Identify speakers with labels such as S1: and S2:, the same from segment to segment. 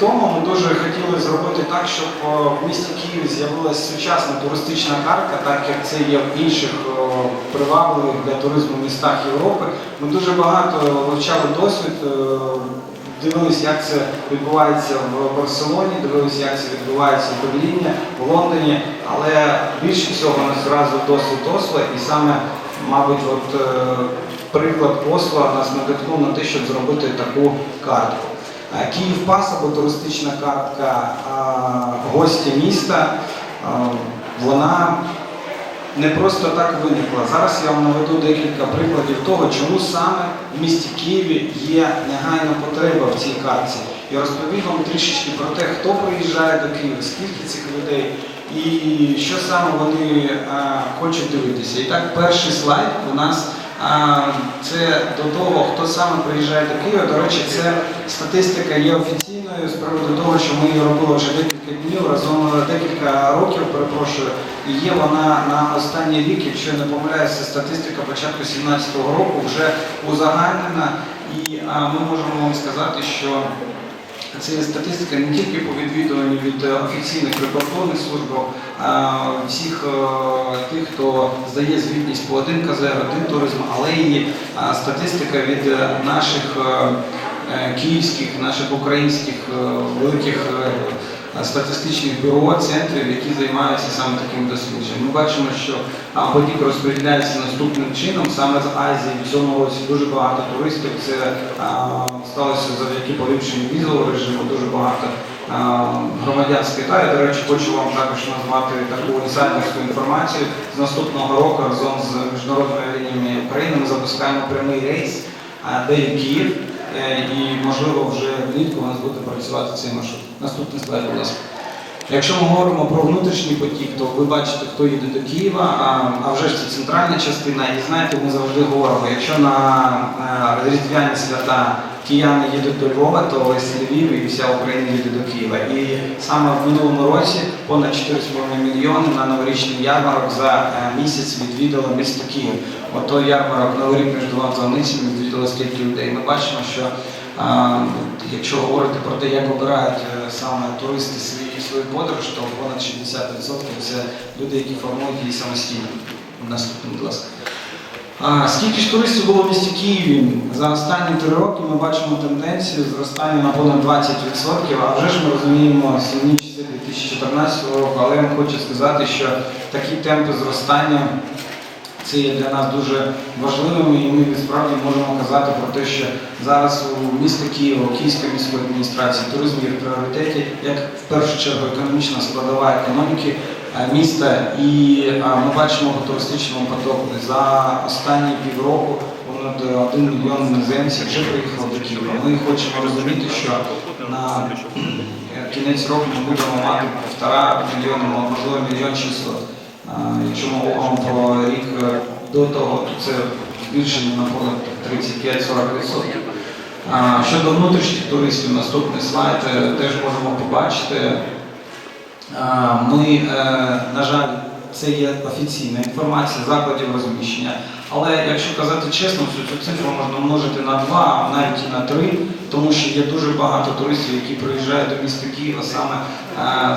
S1: тому ми дуже хотіли зробити так, щоб е, в місті Києві з'явилася сучасна туристична картка, так як це є в інших е, привабливих для туризму містах Європи. Ми дуже багато вивчали досвід, е, дивилися, як це відбувається в Барселоні, дивилися, як це відбувається в Берліні, в Лондоні, але більше всього нас вразив досвід Осло, і саме, мабуть, от, приклад Осло нас надихнув на те, щоб зробити таку картку. Е, Київ Пас або туристична картка гості міста. е, Вона не просто так виникла. Зараз я вам наведу декілька прикладів того, чому саме в місті Києві є негайна потреба в цій картці. І розповім вам трішечки про те, хто приїжджає до Києва, скільки цих людей і що саме вони е, хочуть дивитися. І так, перший слайд у нас це до того, хто саме приїжджає до Києва. До речі, це статистика є офіційною з приводу того, що ми її робили вже декілька днів, разом декілька років, перепрошую. І є вона на останній рік, якщо я не помиляюся, статистика початку 2017 року вже узагальнена. І ми можемо вам сказати, що це є статистика не тільки по відвідуванню від е, офіційних прикордонних служб, а всіх е, тих, хто здає звітність по один КЗР, один туризм, але і статистика від е, наших е, е, київських, наших українських е, великих е, статистичних бюро, центрів, які займаються саме таким дослідженням. Ми бачимо, що потік розподіляється наступним чином. Саме з Азії в цьому році дуже багато туристів. Це сталося завдяки поліпшенню візового режиму. Дуже багато громадян з Китаю. До речі, хочу вам також назвати таку інсайдерську інформацію. З наступного року разом з міжнародними лініями України ми запускаємо прямий рейс а, День-Київ. Е, І можливо вже влітку у нас буде працювати цей маршрут. Наступний слайд, будь ласка. Якщо ми говоримо про внутрішній потік, то ви бачите, хто їде до Києва, а, а вже ж це центральна частина. І знаєте, ми завжди говоримо, якщо на е, різдвяні свята кияни їдуть до Львова, то весь Львів і вся Україна їде до Києва. І саме в минулому році понад 4,5 мільйони на новорічний ярмарок за е, місяць відвідало місто Київ. Ото ярмарок Новий рік між двома дзвоницями відвідало стільки людей. Ми бачимо, що якщо говорити про те, як обирають е, саме туристи свої свою подорож, то понад 60% це люди, які формують її самостійно. Наступний, будь ласка. А, скільки ж туристів було в місті Києві? За останні три роки ми бачимо тенденцію зростання на понад 20%, а вже ж ми розуміємо сумні часи 2014 року, але я вам хочу сказати, що такі темпи зростання це є для нас дуже важливим, і ми справді можемо казати про те, що зараз у місті Києва, у Київській міської адміністрації туризм є в пріоритеті, як в першу чергу економічна складова економіки е, міста. І е, ми бачимо по туристичному потоку за останні півроку. Понад один мільйон іноземців вже приїхав до Києва. Ми хочемо розуміти, що на е, кінець року ми будемо мати півтора мільйона, можливо, мільйон 600. Якщо ми про рік е, до того, то це збільшення на понад 35-40%. А, Щодо внутрішніх туристів, наступний слайд е, теж можемо побачити. Ми, е, на жаль, це є офіційна інформація закладів розміщення. Але якщо казати чесно, цю, цю цифру можна множити на два, а навіть і на три, тому що є дуже багато туристів, які приїжджають до міста Києва саме е,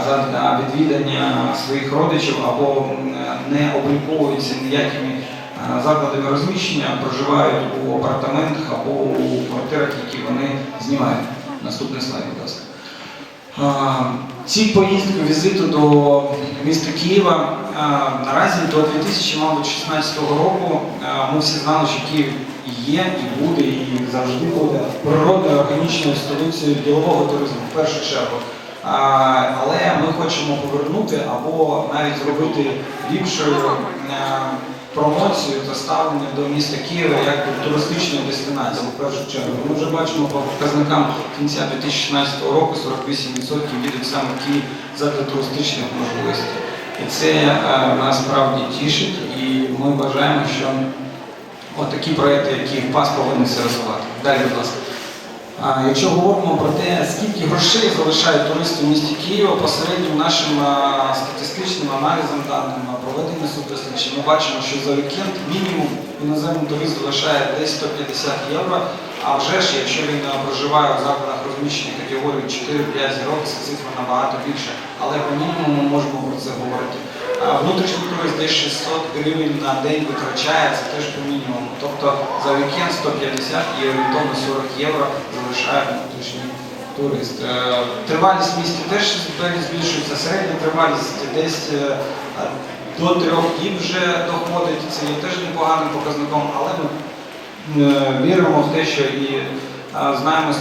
S1: задля відвідання своїх родичів або не обліковуються ніякими е, закладами розміщення, проживають у апартаментах або у квартирах, які вони знімають. Наступний слайд, будь ласка. Ці поїздки візиту до міста Києва наразі до 2016 року ми всі знали, що Київ є і буде, і завжди буде природною органічною столицею ділового туризму в першу чергу. Але ми хочемо повернути або навіть зробити ліпшою промоцію та ставлення до міста Києва як до туристичної дестинації в першу чергу. Ми вже бачимо по показникам кінця 2016 року 48% їдуть саме Київ задля туристичних можливостей. І це е, нас справді тішить, і ми вважаємо, що отакі проекти, які в ПАС повинні це розвивати. Далі, будь ласка. Якщо говоримо про те, скільки грошей залишають туристи в місті Києва, по середньому нашим статистичним аналізом даним проведення соцдосліджень, ми бачимо, що за вікенд мінімум іноземний турист залишає десь 150 євро, А вже ж, якщо він проживає в закладах розміщення категорії 4-5 зірок, це цифра набагато більше. Але по мінімуму ми можемо про це говорити. Внутрішній турист десь 600 гривень на день витрачає, це теж по мінімуму. Тобто за вікенд 150 і орієнтовно 40 євро залишає внутрішній турист. Е, Тривалість місті теж збільшується, середня тривалість десь е, до трьох діб вже доходить. Це є теж непоганим показником, але ми е, віримо в те, що і знаємо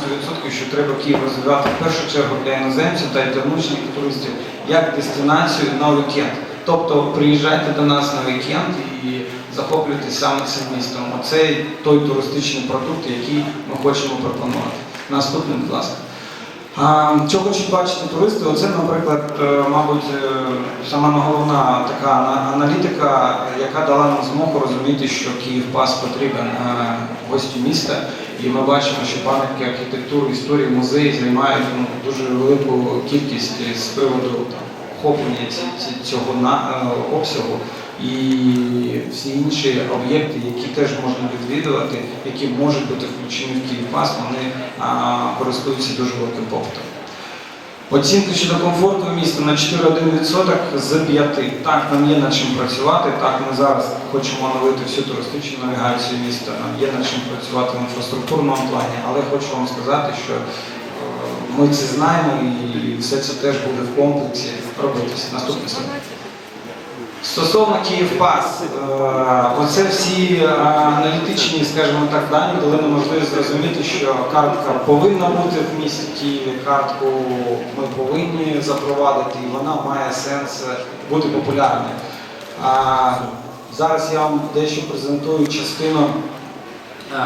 S1: 100%, що треба Київ розвивати в першу чергу для іноземців та для внутрішніх туристів як дестинацію на вікенд. Тобто приїжджайте до нас на вікенд і захоплюйтесь саме цим містом. Оце той туристичний продукт, який ми хочемо пропонувати. Наступний, будь ласка. Що хочуть бачити туристи? Оце, наприклад, е, мабуть, е, сама головна така аналітика, яка дала нам змогу розуміти, що Київпас потрібен е, гостю міста. І ми бачимо, що пам'ятки архітектури, історії, музеї займають ну, дуже велику кількість з приводу охоплення цього е, обсягу. І всі інші об'єкти, які теж можна відвідувати, які можуть бути включені в Київпас, вони користуються дуже великим попитом. Оцінка щодо комфорту міста на 4,1% з 5. Так, нам є над чим працювати. Так, ми зараз хочемо оновити всю туристичну навігацію міста. Нам є над чим працювати в інфраструктурному плані, але хочу вам сказати, що ми це знаємо і все це теж буде в комплексі робитися. Наступний слайд. Стосовно Київпас, е, оце всі е, аналітичні, скажімо так, дані дали нам можливість зрозуміти, що картка повинна бути в місті Києві, картку ми повинні запровадити, і вона має сенс бути популярною. Зараз я вам дещо презентую частину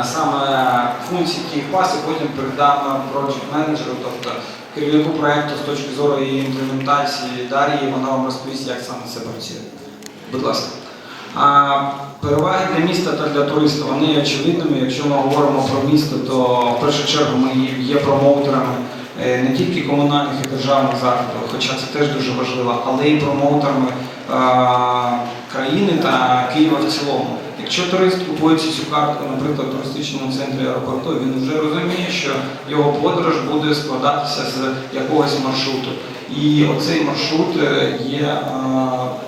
S1: саме функцій Київпас і потім передам project менеджеру, тобто керівнику проєкту з точки зору її імплементації Дар'ї, вона вам розповість, як саме це працює. Будь ласка. А, переваги для міста та для туриста вони є очевидними. Якщо ми говоримо про місто, то в першу чергу ми є промоутерами е, не тільки комунальних і державних закладів, хоча це теж дуже важливо, але й промоутерами е, країни та Києва в цілому. Якщо турист купує цю картку, наприклад, в туристичному центрі аеропорту, він вже розуміє, що його подорож буде складатися з якогось маршруту. І оцей маршрут е, є е,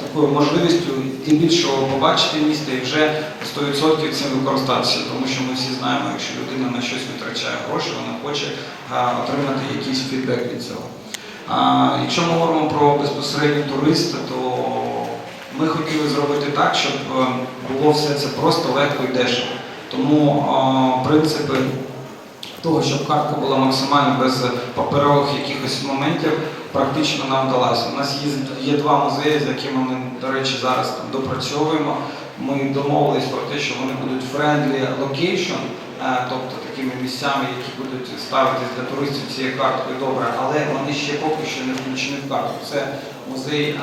S1: такою можливістю тим більшого побачити місто і вже 100% цим використатися, тому що ми всі знаємо, якщо людина на щось витрачає гроші, вона хоче е, отримати якийсь фідбек від цього. А, Якщо ми говоримо про безпосередньо туриста, то ми хотіли зробити так, щоб е, було все це просто легко і дешево. Тому е, принципи того, щоб картка була максимально без паперових якихось моментів, практично нам вдалося. У нас є, є два музеї, з якими ми, до речі, зараз там допрацьовуємо. Ми домовились про те, що вони будуть friendly location, тобто такими місцями, які будуть ставитись для туристів цією карткою добре, але вони ще поки що не включені в карту. Це музей е,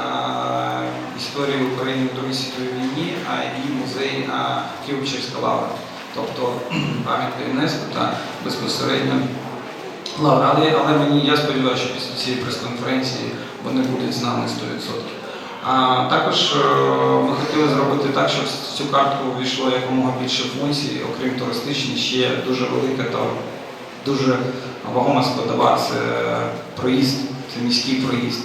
S1: історії України в Другій світовій війні, а і музей е, Києво-Чеська. Тобто пам'ятка ЮНЕСКО та безпосередньо лавра. Але, але мені я сподіваюся, що після цієї прес-конференції вони будуть з нами 100%. Також е, ми хотіли зробити так, щоб цю картку увійшло якомога більше функцій, окрім туристичних, ще дуже велика та дуже вагома складова це проїзд, це міський проїзд.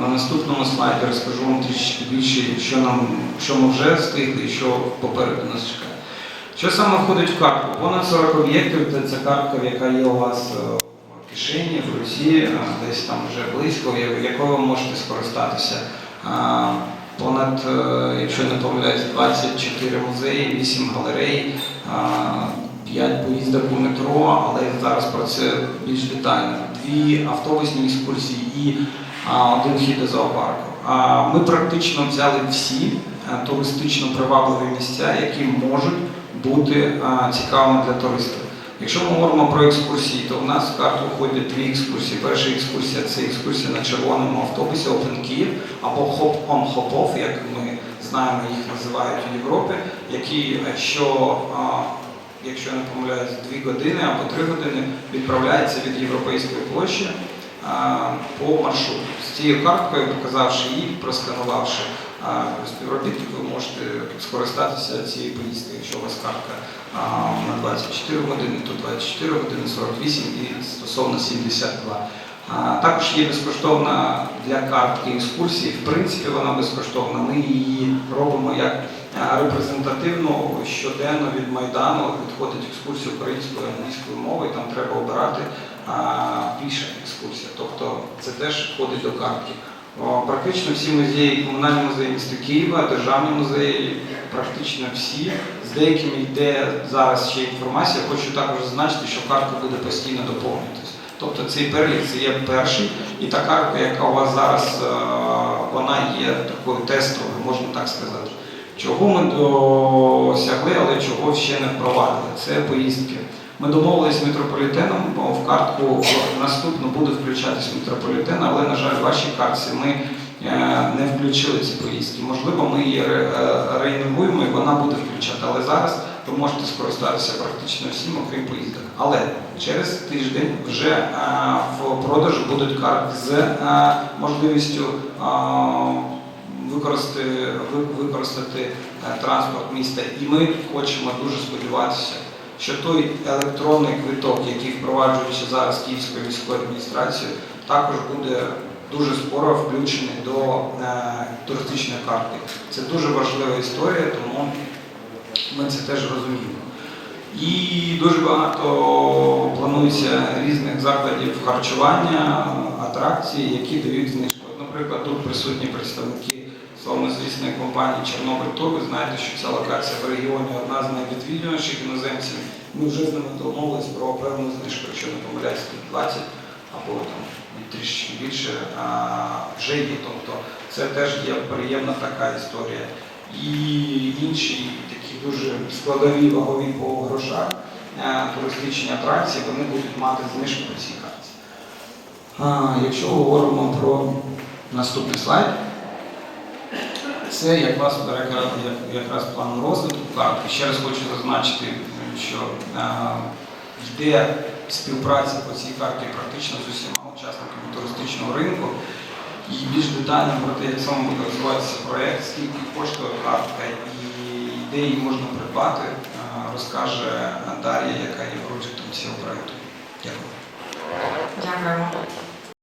S1: На наступному слайді розкажу вам трішки більше, що нам що ми вже встигли і що попереду нас чекає. Що саме входить в картку? Понад 40 об'єктів, це картка, яка є у вас е, в кишені, в руці, е, десь там вже близько, якою ви можете скористатися. Понад, е, якщо не помиляюсь, 24 музеї, 8 галерей, 5 поїздок у метро, але зараз про це більш детально. Дві автобусні екскурсії і один хід до зоопарку. Ми практично взяли всі е, туристично привабливі місця, які можуть бути цікавими для туристів. Якщо ми говоримо про екскурсії, то в нас в карту входять дві екскурсії. Перша екскурсія це екскурсія на червоному автобусі Open Kyiv або Hop-off, як ми знаємо, їх називають в Європі, які, що, якщо я не помиляюсь, дві години або три години відправляється від Європейської площі по маршруту. З цією карткою, показавши її, просканувавши, співробітників, ви можете скористатися цією поїздкою, якщо у вас картка на 24 години, то 24 години 48 і стосовно 72. Також є безкоштовна для картки екскурсії. В принципі, вона безкоштовна. Ми її робимо як а, репрезентативну щоденно від Майдану. Відходить екскурсія українською англійською мовою. Там треба обирати піша екскурсія. Тобто це теж входить до картки. Практично всі музеї, комунальні музеї міста Києва, державні музеї, практично всі. З деякими йде зараз ще інформація. Хочу також зазначити, що картка буде постійно доповнюватися. Тобто цей перелік це є перший, і та картка, яка у вас зараз, е, вона є такою тестовою, можна так сказати. Чого ми досягли, але чого ще не впровадили? Це поїздки. Ми домовилися з метрополітеном, бо в картку наступно буде включатись метрополітен, але, на жаль, в вашій картці ми не включили ці поїздки. Можливо, ми її е, реінвуємо і вона буде включати. Але зараз ви можете скористатися практично всім, окрім поїздок. Але через тиждень вже е, в продажу будуть картки з е, можливістю е, використати, використати е, транспорт міста. І ми хочемо дуже сподіватися, що той електронний квиток, який впроваджується зараз Київською міською адміністрацією, також буде дуже скоро включений до е, туристичної картки. Це дуже важлива історія, тому ми це теж розуміємо. І дуже багато планується різних закладів харчування, атракцій, які дають знижку. Наприклад, тут присутні представники славнозвісної компанії Чорнобиль Тур. Ви знаєте, що ця локація в регіоні одна з найвідвідуваніших іноземців. Ми вже з ними домовились про певну знижку, якщо не помиляюсь, 20 або там трішки більше вже є. Тобто це теж є приємна така історія. І інші такі дуже складові вагові по грошах е, туристичні атракції, вони будуть мати знижку по цій картці. А, Якщо говоримо про наступний слайд, це якраз, якраз, якраз план розвитку картки. Ще раз хочу зазначити, що е, йде співпраця по цій карті практично з усіма учасниками ринку. І більш детально про те, як саме буде розвиватися проєкт, скільки коштує картка і де її можна придбати, е, розкаже Дар'я, яка є проєктом цього проєкту. Дякую.
S2: Дякуємо.